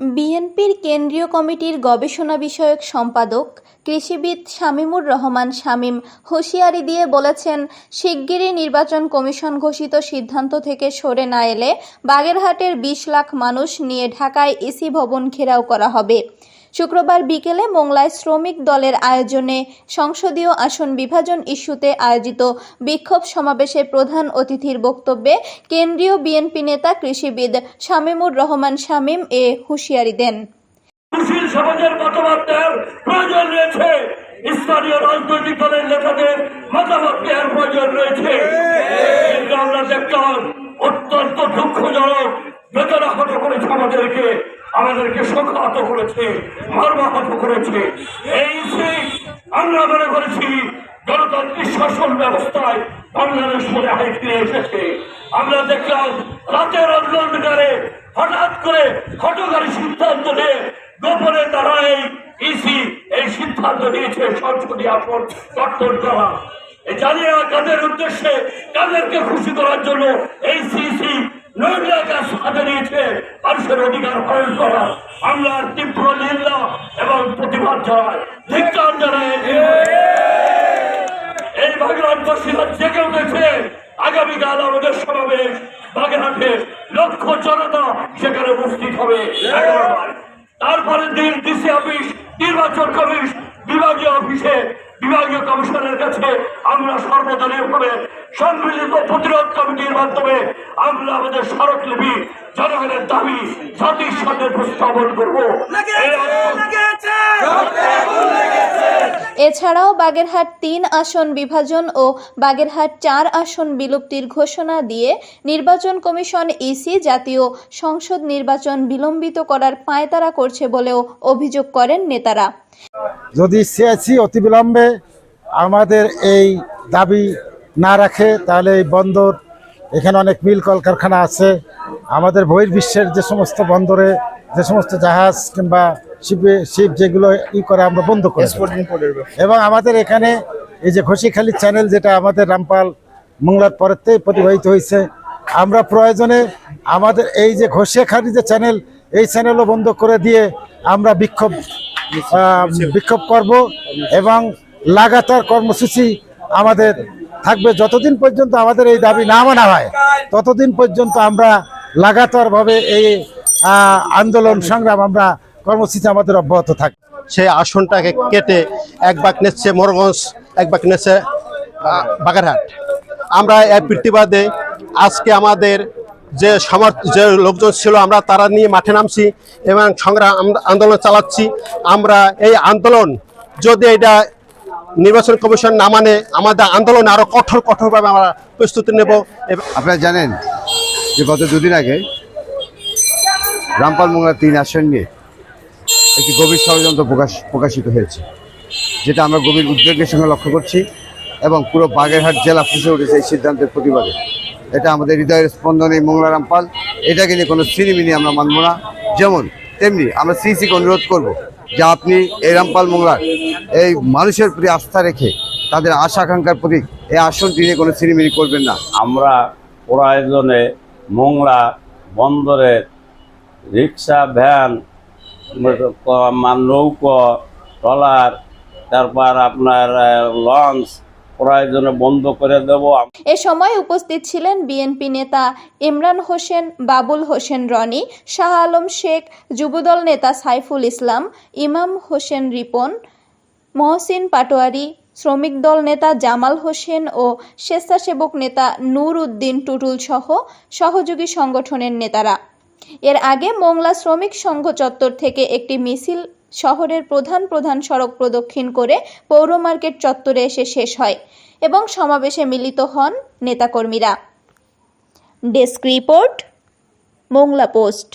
বিএনপির কেন্দ্রীয় কমিটির গবেষণা বিষয়ক সম্পাদক কৃষিবিদ শামীমুর রহমান শামীম হুঁশিয়ারি দিয়ে বলেছেন, শিগগিরই নির্বাচন কমিশন ঘোষিত সিদ্ধান্ত থেকে সরে না এলে বাগেরহাটের বিশ লাখ মানুষ নিয়ে ঢাকায় ইসি ভবন ঘেরাও করা হবে। শুক্রবার বিকেলে মোংলায় শ্রমিক দলের আয়োজনে সংসদীয় আসন বিভাজন ইস্যুতে আয়োজিত বিক্ষোভ সমাবেশে প্রধান অতিথির বক্তব্যে কেন্দ্রীয় বিএনপি নেতা কৃষিবিদ শামীমুর রহমান শামীম এ হুঁশিয়ারি দেন। সমাজের প্রয়োজন রয়েছে। স্থানীয় রাজনৈতিক দলের নেতাদের মতামত দেওয়ার প্রয়োজন রয়েছে কিন্তু আমরা দেখলাম অত্যন্ত দুঃখজনক বেদনাহত করেছে আমাদেরকে শোকাহত করেছে মর্মাহত করেছে। এই যে আমরা মনে করেছি, গণতান্ত্রিক শাসন ব্যবস্থায় বাংলাদেশ মনে হয় ফিরে এসেছে। আমরা দেখলাম, রাতের অন্ধকারে হঠাৎ করে হটকারী সিদ্ধান্ত নিয়ে গোপনে তারা এই ইসি এই সিদ্ধান্ত নিয়েছে সংসদীয় আসন গঠন করা জানিয়ে কাদের উদ্দেশ্যে কাদেরকে খুশি করার জন্য এই সিসি নৈরা কাজ হাতে নিয়েছে মানুষের অধিকার হরণ করা আমরা তীব্র নিন্দা এবং প্রতিবাদ জানাই ধিক্কার জানাই এই বাগেরহাটবাসীরা জেগে উঠেছে। আগামীকাল আমাদের সমাবেশ। বাগেরহাটে লক্ষ জনতা সেখানে উপস্থিত হবে। তারপরের দিন ডিসি অফিস, নির্বাচন কমিশ, বিভাগীয় অফিসে বিভাগীয় কমিশনের কাছে আমরা সর্বদলীয়ভাবে সম্মিলিত প্রতিরোধ কমিটির মাধ্যমে আমরা আমাদের স্মারকলিপি জনগণের দাবি জাতির সামনে উপস্থাপন করব। এছাড়াও বাগেরহাট তিন আসন বিভাজন ও বাগেরহাট চার আসন বিলুপ্তির ঘোষণা দিয়ে নির্বাচন কমিশন ইসি জাতীয় সংসদ নির্বাচন বিলম্বিত করার পায়তারা করছে বলেও অভিযোগ করেন নেতারা। যদি সিআইসি অতিবিলম্বে আমাদের এই দাবি না রাখে তাহলে এই বন্দর এখানে অনেক মিল কলকারখানা আছে। আমাদের বহির্বিশ্বের যে সমস্ত বন্দরে যে সমস্ত জাহাজ কিংবা শিপে শিপ যেগুলো ই করে আমরা বন্ধ করি এবং আমাদের এখানে এই যে ঘষিখালি চ্যানেল যেটা আমাদের রামপাল মংলার পরেতেই প্রতিবাহিত হয়েছে আমরা প্রয়োজনে আমাদের এই যে ঘষিয়াখালি যে চ্যানেল এই চ্যানেলও বন্ধ করে দিয়ে আমরা বিক্ষোভ বিক্ষোভ করব এবং লাগাতার কর্মসূচি আমাদের থাকবে। যতদিন পর্যন্ত আমাদের এই দাবি না মানা হয়, ততদিন পর্যন্ত আমরা লাগাতারভাবে এই আন্দোলন সংগ্রাম আমরা কর্মসূচি আমাদের অব্যাহত থাকবে। সেই আসনটাকে কেটে এক বাক নিচ্ছে মোরগঞ্জ, এক বাক নিচ্ছে বাগেরহাট। আমরা এর প্রতিবাদে আজকে আমাদের যে সমর্থ যে লোকজন ছিল আমরা, তারা নিয়ে মাঠে নামছি এবং সংগ্রাম আন্দোলন চালাচ্ছি। আমরা এই আন্দোলন যদি এটা নির্বাচন কমিশন না মানে আমাদের আন্দোলন আরও কঠোর, কঠোরভাবে আমরা প্রস্তুতি নেব। আপনারা জানেন যে গত দুদিন আগে রামপাল মোংলা তিন আসন নিয়ে একটি গভীর ষড়যন্ত্র প্রকাশ, প্রকাশিত হয়েছে, যেটা আমরা গভীর উদ্বেগের সঙ্গে লক্ষ্য করছি এবং পুরো বাগেরহাট জেলা ফুসে উঠেছে এই সিদ্ধান্তের প্রতিবাদে। এটা আমাদের হৃদয়ের স্পন্দন এই মোংলা রামপাল এটাকে নিয়ে কোনো সিনেমিনি আমরা মানব না। যেমন, তেমনি আমরা সিসিকে অনুরোধ করব যে আপনি এই রামপাল মোংলার এই মানুষের প্রতি আস্থা রেখে তাদের আশা আকাঙ্ক্ষার প্রতি এই আসনটি নিয়ে কোনো সিনেমিনি করবেন না। আমরা প্রয়োজনে মোংলা বন্দরের রিক্সা, ভ্যান নৌকো, ট্রলার, তারপর আপনার লঞ্চ প্রয়োজনে বন্ধ করে দেব। এ সময় উপস্থিত ছিলেন বিএনপি নেতা ইমরান হোসেন, বাবুল হোসেন রনি, শাহ আলম শেখ, যুবদল নেতা সাইফুল ইসলাম, ইমাম হোসেন রিপন, মহসিন পাটোয়ারি, শ্রমিক দল নেতা জামাল হোসেন ও স্বেচ্ছাসেবক নেতা নূর উদ্দিন টুটুল সহ সহযোগী সংগঠনের নেতারা। এর আগে মোংলা শ্রমিক সংঘ চত্বর থেকে একটি মিছিল শহরের প্রধান প্রধান সড়ক প্রদক্ষিণ করে পৌর মার্কেট চত্বরে এসে শেষ হয় এবং সমাবেশে মিলিত হন নেতাকর্মীরা। Desk report, Mongla post.